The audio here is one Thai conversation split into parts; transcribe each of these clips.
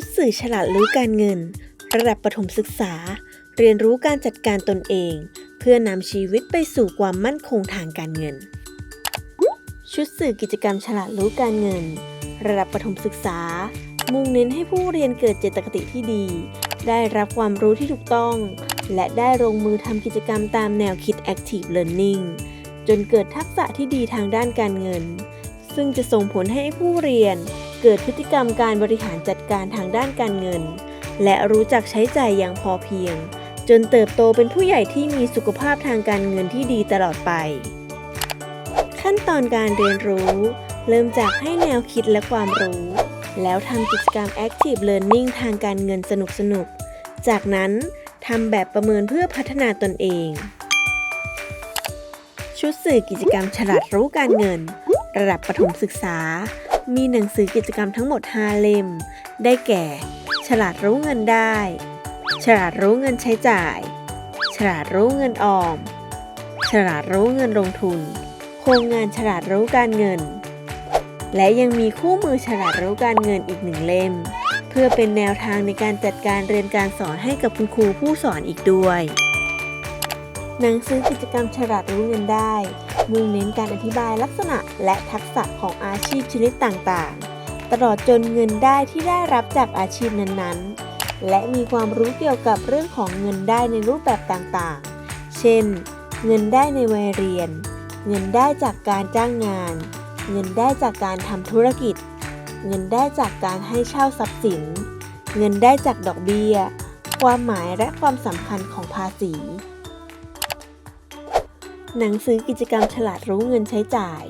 ชุดสื่อฉลาดรู้การเงิน ระดับประถมศึกษา เรียนรู้การจัดการตนเอง เพื่อนำชีวิตไปสู่ความมั่นคงทางการเงิน ชุดสื่อกิจกรรมฉลาดรู้การเงิน ระดับประถมศึกษา มุ่งเน้นให้ผู้เรียนเกิดเจตคติที่ดี ได้รับความรู้ที่ถูกต้อง และได้ลงมือทำกิจกรรมตามแนวคิด Active Learning จนเกิดทักษะที่ดีทางด้านการเงิน ซึ่งจะส่งผลให้ผู้เรียน เกิดพฤติกรรมการบริหารจัดการทางด้านการเงิน และรู้จักใช้ใจ่ายอย่างพอเพียง จนเติบโตเป็นผู้ใหญ่ที่มีสุขภาพทางการเงินที่ดีตลอดไป ขั้นตอนการเรียนรู้ เริ่มจากให้แนวคิดและความรู้ แล้วทำกิจกรรม Active Learning ทางการเงินสนุกๆจากนั้นทำแบบประเมินเพื่อพัฒนาตนเอง ชุดสื่อกิจกรรมฉลาดรู้การเงิน ระดับประถมศึกษา มีหนังสือกิจกรรมทั้งหมด 5 เล่ม ได้แก่ ฉลาดรู้เงินได้ ฉลาดรู้เงินใช้จ่าย ฉลาดรู้เงินออม ฉลาดรู้เงินลงทุน โครงงานฉลาดรู้การเงิน และยังมีคู่มือฉลาดรู้การเงินอีกหนึ่งเล่ม เพื่อเป็นแนวทางในการจัดการเรียนการสอนให้กับคุณครูผู้สอนอีกด้วย หนังสือกิจกรรมฉลาดรู้เงินได้ มุ่งเน้นการอธิบายลักษณะและทักษะของอาชีพชนิดต่างๆ ตลอดจนเงินได้ที่ได้รับจากอาชีพนั้นๆ และมีความรู้เกี่ยวกับเรื่องของเงินได้ในรูปแบบต่างๆ เช่น เงินได้ในวัยเรียน เงินได้จากการจ้างงาน เงินได้จากการทำธุรกิจ เงินได้จากการให้เช่าทรัพย์สิน เงินได้จากดอกเบี้ย ความหมายและความสำคัญของภาษี หนังสือกิจกรรมฉลาดรู้เงินใช้จ่าย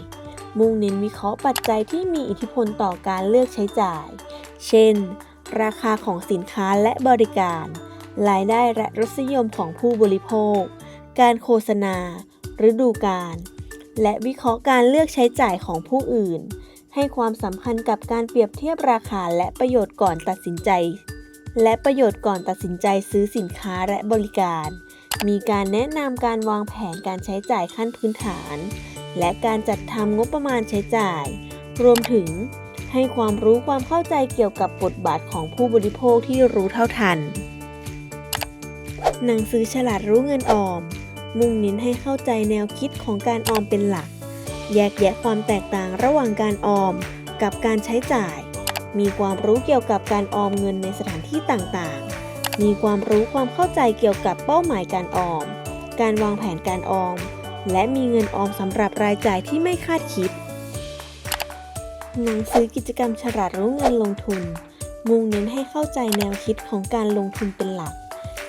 มุ่งเน้นวิเคราะห์ปัจจัยที่มีอิทธิพลต่อการเลือกใช้จ่าย เช่น ราคาของสินค้าและบริการ รายได้และรสนิยมของผู้บริโภค การโฆษณา ฤดูกาล และวิเคราะห์การเลือกใช้จ่ายของผู้อื่น ให้ความสำคัญกับการเปรียบเทียบราคาและประโยชน์ก่อนตัดสินใจ และประโยชน์ก่อนตัดสินใจซื้อสินค้าและบริการ มีการแนะนำการวางแผนการใช้จ่ายขั้นพื้นฐาน และการจัดทำงบประมาณใช้จ่าย รวมถึงให้ความรู้ความเข้าใจเกี่ยวกับบทบาทของผู้บริโภคที่รู้เท่าทัน หนังสือฉลาดรู้เงินออม มุ่งเน้นให้เข้าใจแนวคิดของการออมเป็นหลัก แยกแยะความแตกต่างระหว่างการออมกับการใช้จ่าย มีความรู้เกี่ยวกับการออมเงินในสถานที่ต่างๆ มีความรู้ความเข้าใจเกี่ยวกับเป้าหมายการออม การวางแผนการออม และมีเงินออมสำหรับรายจ่ายที่ไม่คาดคิด หนังสือกิจกรรมฉลาดรู้เงินลงทุน มุ่งเน้นให้เข้าใจแนวคิดของการลงทุนเป็นหลัก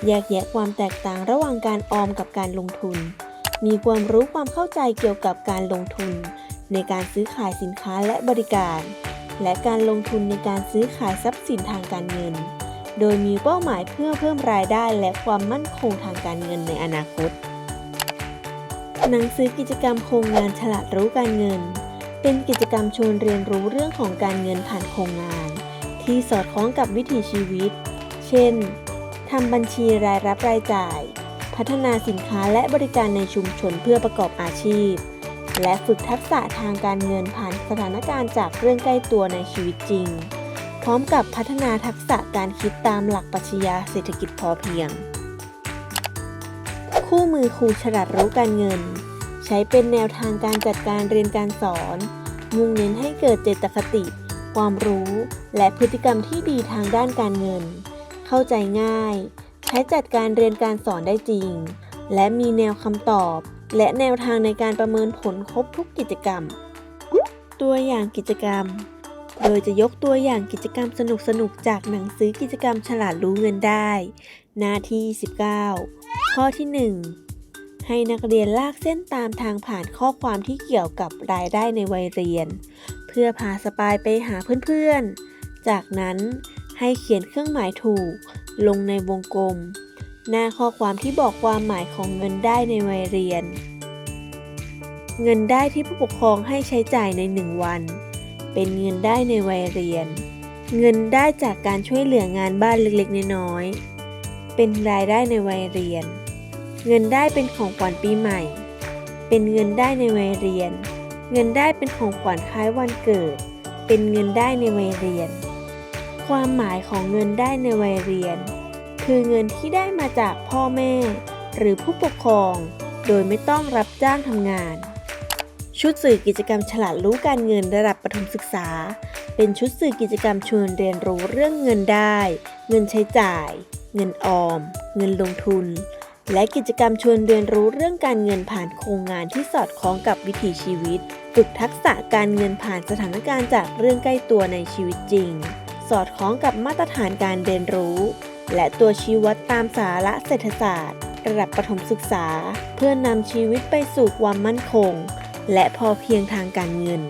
แยกแยะความแตกต่างระหว่างการออมกับการลงทุน มีความรู้ความเข้าใจเกี่ยวกับการลงทุน ในการซื้อขายสินค้าและบริการ และการลงทุนในการซื้อขายทรัพย์สินทางการเงิน โดยมีเป้าหมายเพื่อเพิ่มรายได้และความมั่นคงทางการเงินในอนาคต หนังสือกิจกรรมโครงงานฉลาดรู้การเงิน เป็นกิจกรรมชวนเรียนรู้เรื่องของการเงินผ่านโครงงาน ที่สอดคล้องกับวิถีชีวิต เช่นทำบัญชีรายรับรายจ่าย พัฒนาสินค้าและบริการในชุมชนเพื่อประกอบอาชีพ และฝึกทักษะทางการเงินผ่านสถานการณ์จากเรื่องใกล้ตัวในชีวิตจริง พร้อมกับพัฒนาทักษะการคิดตามหลักปรัชญาเศรษฐกิจพอเพียง คู่มือครูฉลาดรู้การเงิน ใช้เป็นแนวทางการจัดการเรียนการสอน มุ่งเน้นให้เกิดเจตคติ ความรู้ และพฤติกรรมที่ดีทางด้านการเงิน เข้าใจง่าย ใช้จัดการเรียนการสอนได้จริง และมีแนวคำตอบ และแนวทางในการประเมินผลครบทุกกิจกรรม ตัวอย่างกิจกรรม โดยจะยกตัวอย่างกิจกรรมสนุกๆจากหนังสือกิจกรรมฉลาดรู้เงินได้ หน้าที่ 19 ข้อที่ 1 ให้นักเรียนลากเส้นตามทางผ่านข้อความที่เกี่ยวกับรายได้ในวัยเรียน เพื่อพาสปายไปหาเพื่อนๆ จากนั้นให้เขียนเครื่องหมายถูก ลงในวงกลม หน้าข้อความที่บอกความหมายของเงินได้ในวัยเรียน เงินได้ที่ผู้ปกครองให้ใช้จ่ายในหนึ่งวัน เป็นเงินได้ในวัยเรียน เงินได้จากการช่วยเหลืองานบ้านเล็กๆ น้อยๆ เป็นรายได้ในวัยเรียน เงินได้เป็นของขวัญปีใหม่ เป็นเงินได้ในวัยเรียน เงินได้เป็นของขวัญคล้ายวันเกิด เป็นเงินได้ในวัยเรียน ความหมายของเงินได้ในวัยเรียน คือเงินที่ได้มาจากพ่อแม่ หรือผู้ปกครอง โดยไม่ต้องรับจ้างทำงาน ชุดสื่อกิจกรรมฉลาดรู้การเงินระดับประถมศึกษา เป็นชุดสื่อกิจกรรมชวนเรียนรู้เรื่องเงินได้ เงินใช้จ่าย เงินออม เงินลงทุน และกิจกรรมชวนเรียนรู้เรื่องการเงินผ่านโครงงานที่สอดคล้องกับวิถีชีวิต ฝึกทักษะการเงินผ่านสถานการณ์จากเรื่องใกล้ตัวในชีวิตจริง สอดคล้องกับมาตรฐานการเรียนรู้ และตัวชี้วัดตามสาระเศรษฐศาสตร์ ระดับประถมศึกษา เพื่อนำชีวิตไปสู่ความมั่นคง และพอเพียงทางการเงิน